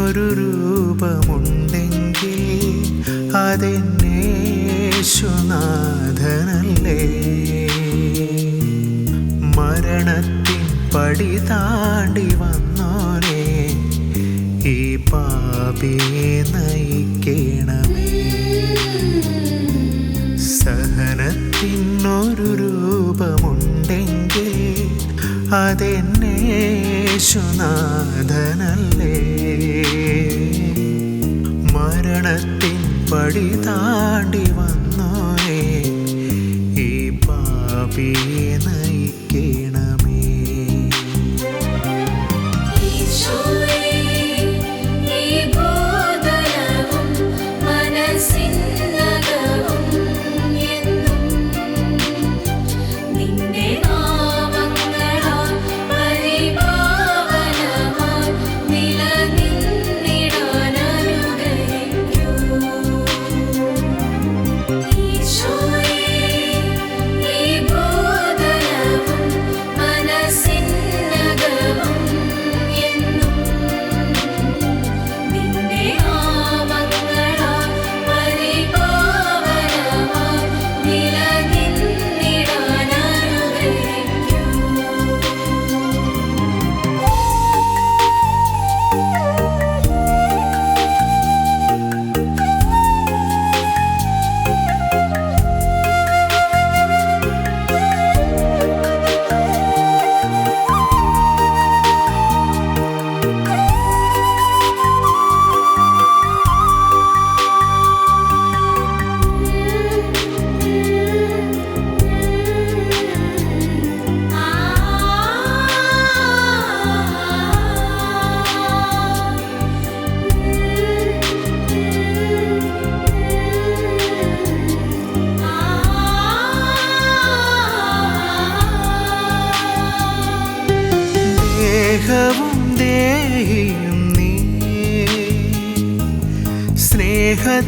സ്നേഹത്തിനൊരു രൂപമുണ്ടെങ്കിൽ അതെന്നേശുനാഥനല്ലേ മരണത്തിൻ പടി താണ്ടി വന്നോനെ ഈ പാപിയെ നയിക്കണമേ. സഹനത്തിനൊരു രൂപമുണ്ടെങ്കിൽ അതെന്നേശുനാഥനല്ലേ മരണത്തിൻ പടി താണ്ടി വന്നോനെ. ഈ പാപിയെ ദേഹവും ദേഹിയും നീ. സ്നേഹത്തിനാധാരം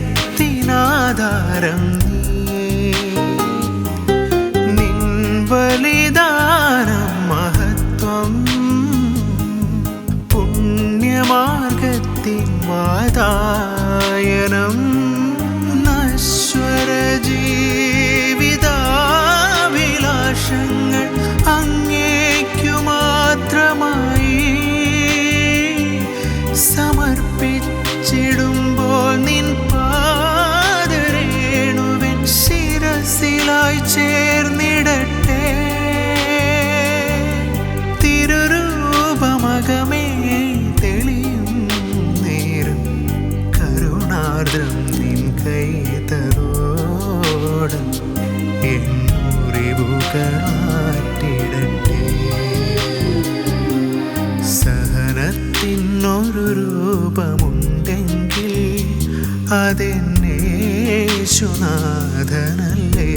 നിൻ ബലിദാനം മഹത്വം. പുണ്യമാർഗത്തിൻ എന്നുറിവുകളാറ്റിടട്ടെ സഹനത്തിനൊരു രൂപമുണ്ടെങ്കിൽ അതെന്നേശുനാഥനല്ലേ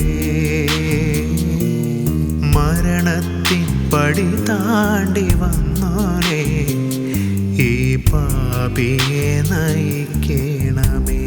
മരണത്തിൻ പടി താണ്ടി വന്നോനെ ഈ പാപിയെ നയിക്കണമേ.